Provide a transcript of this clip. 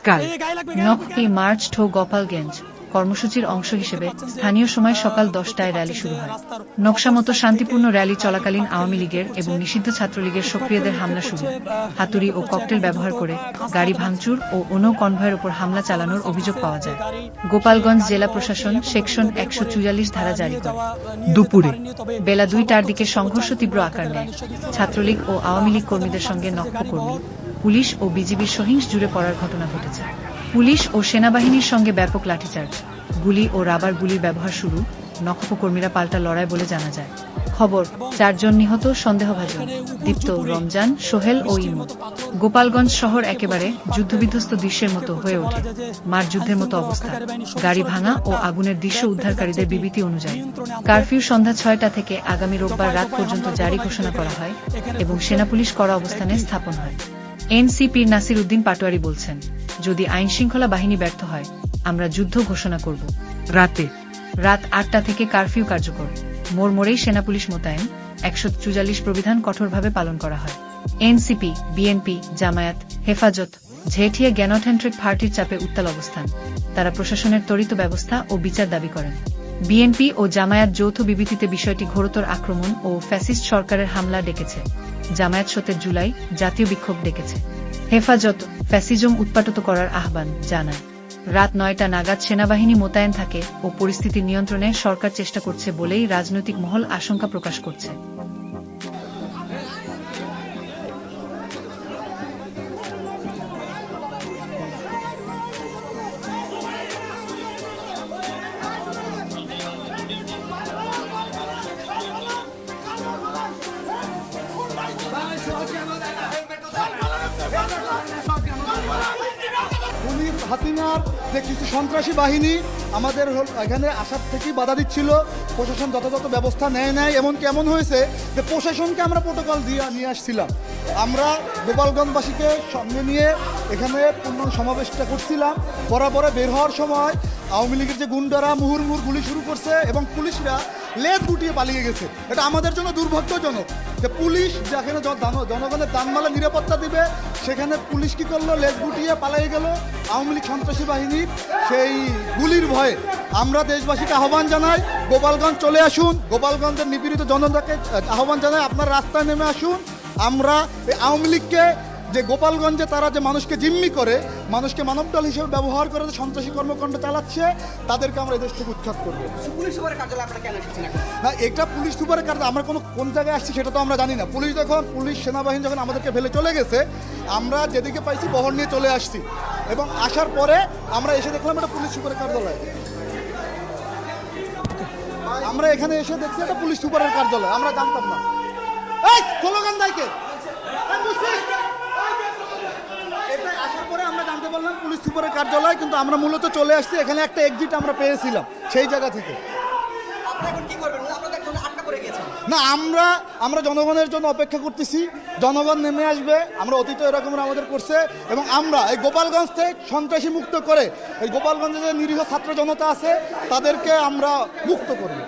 Skull. Nokti march to Gopalganj. কর্মসূচির অংশ হিসেবে স্থানীয় সময় সকাল দশটায় র্যালি শুরু হয়। নকশামতো শান্তিপূর্ণ র্যালি চলাকালীন আওয়ামী লীগের এবং নিষিদ্ধ ছাত্রলীগের সক্রিয়দের হামলা শুরু। হাতুড়ি ও ককটেল ব্যবহার করে গাড়ি ভাঙচুর ও অন্য কনভয়ের উপর হামলা চালানোর অভিযোগ পাওয়া যায়। গোপালগঞ্জ জেলা প্রশাসন সেকশন একশো চুয়াল্লিশ ধারা জারি করে। দুপুরে বেলা দুইটার দিকে সংঘর্ষ তীব্র আকার নেয়। ছাত্রলীগ ও আওয়ামী লীগ কর্মীদের সঙ্গে নক্ষ কর্মী, পুলিশ ও বিজিবির সহিংস জুড়ে পড়ার ঘটনা ঘটেছে। পুলিশ ও সেনাবাহিনীর সঙ্গে ব্যাপক লাঠিচার্জ। গুলি ও রাবার গুলির ব্যবহার শুরু। নক্ষকর্মীরা পাল্টা লড়াই বলে জানা যায়। খবর, চারজন নিহত, সন্দেহভাজন। দীপ্ত, রমজান, সোহেল ও ইমু গোপালগঞ্জ শহর একেবারে যুদ্ধবিধ্বস্ত দৃশ্যের মতো হয়ে ওঠে। মার যুদ্ধের মতো অবস্থা। গাড়ি ভাঙা ও আগুনের দৃশ্য উদ্ধারকারীদের বিবৃতি অনুযায়ী, কারফিউ সন্ধ্যা ছয়টা থেকে আগামী রোববার রাত পর্যন্ত জারি ঘোষণা করা হয় এবং সেনা পুলিশ কড়া অবস্থানে স্থাপন হয়। এনসিপির নাসির উদ্দিন পাটোয়ারি বলছেন যদি আইন শৃঙ্খলা বাহিনী ব্যর্থ হয় আমরা যুদ্ধ ঘোষণা করব। রাতে। রাত আটটা থেকে কারফিউ কার্যকর। মোড় মোড়েই সেনা পুলিশ মোতায়েন। একশো চুয়াল্লিশ প্রবিধান কঠোরভাবে পালন করা হয়। এনসিপি বিএনপি জামায়াত হেফাজত ঝেঠিয়া জ্ঞানথেন্ট্রিক পার্টির চাপে উত্তাল অবস্থান। তারা প্রশাসনের ত্বরিত ব্যবস্থা ও বিচার দাবি করেন। বিএনপি ও জামায়াত যৌথ বিবৃতিতে বিষয়টি ঘোরতর আক্রমণ ও ফ্যাসিস্ট সরকারের হামলা ডেকেছে। জামায়াত সতের জুলাই জাতীয় বিক্ষোভ ডেকেছে। হেফাজত, ফ্যাসিজম উৎপাটিত করার আহ্বান জানায়। রাত নয়টা নাগাদ সেনাবাহিনী মোতায়েন থাকে ও পরিস্থিতি নিয়ন্ত্রণে সরকার চেষ্টা করছে বলেই রাজনৈতিক মহল আশঙ্কা প্রকাশ করছে। পুলিশ হাসিনার যে কিছু সন্ত্রাসী বাহিনী আমাদের এখানে আসার থেকেই বাধা দিচ্ছিল। প্রশাসন যথাযথ ব্যবস্থা নেয় নাই। এমন কেমন হয়েছে যে প্রশাসনকে আমরা প্রোটোকল দিয়ে নিয়ে আসছিলাম। আমরা গোপালগঞ্জবাসীকে সঙ্গে নিয়ে এখানে পূর্ণ সমাবেশটা করছিলাম। পরে বের হওয়ার সময় আওয়ামী লীগের যে গুন্ডারা, মুহুর্মুহুর গুলি শুরু করছে এবং পুলিশরা লেজ গুটিয়ে পালিয়ে গেছে। এটা আমাদের জন্য দুর্ভাগ্যজনক যে পুলিশ যেখানে জন- জন- জনগণের দানমালা নিরাপত্তা দিবে, সেখানে পুলিশ কি করল? লেজ গুটিয়ে পালিয়ে গেল। আওয়ামী লীগ সন্ত্রাসী বাহিনীর সেই গুলির ভয়ে আমরা দেশবাসীকে আহ্বান জানাই, গোপালগঞ্জ চলে আসুন। গোপালগঞ্জের নিপীড়িত জনতাকে আহ্বান জানাই, আপনার রাস্তায় নেমে আসুন। আমরা আওয়ামী লীগকে যে গোপালগঞ্জে তারা যে মানুষকে জিম্মি করে মানুষকে মানবদল হিসেবে ব্যবহার করে যে সন্ত্রাসী কর্মকাণ্ড চালাচ্ছে তাদেরকে আমরা এদেশ থেকে উৎখাত করব। পুলিশ সুপারের কার্যালয়ে আপনারা কেন এসেছেন না এটা পুলিশ সুপারের কারণে আমরা কোনো কোন জায়গায় আসছি সেটা তো আমরা জানি না। পুলিশ যখন পুলিশ সেনাবাহিনী যখন আমাদেরকে ফেলে চলে গেছে আমরা যেদিকে পাইছি বহর নিয়ে চলে আসছি। এবং আসার পরে আমরা এসে দেখলাম এটা পুলিশ সুপারের কার্যালয়। আমরা এখানে এসে দেখছি এটা পুলিশ সুপারের কার্যালয় আমরা জানতাম না। এই স্লোগান দেয় কে এই মুশফিক! এটা আসার পরে আমরা জানতে পুলিশ সুপারের কার্যালয় কিন্তু আমরা মূলত চলে আসছি এখানে একটা এক্সিট আমরা পেয়েছিলাম সেই জায়গা থেকে। না আমরা আমরা জনগণের জন্য অপেক্ষা করতেছি। জনগণ নেমে আসবে আমরা অতীত এরকম আমাদের করছে এবং আমরা এই গোপালগঞ্জ থেকে সন্ত্রাসী মুক্ত করে এই গোপালগঞ্জে যে নিরীহ ছাত্র জনতা আছে তাদেরকে আমরা মুক্ত করব।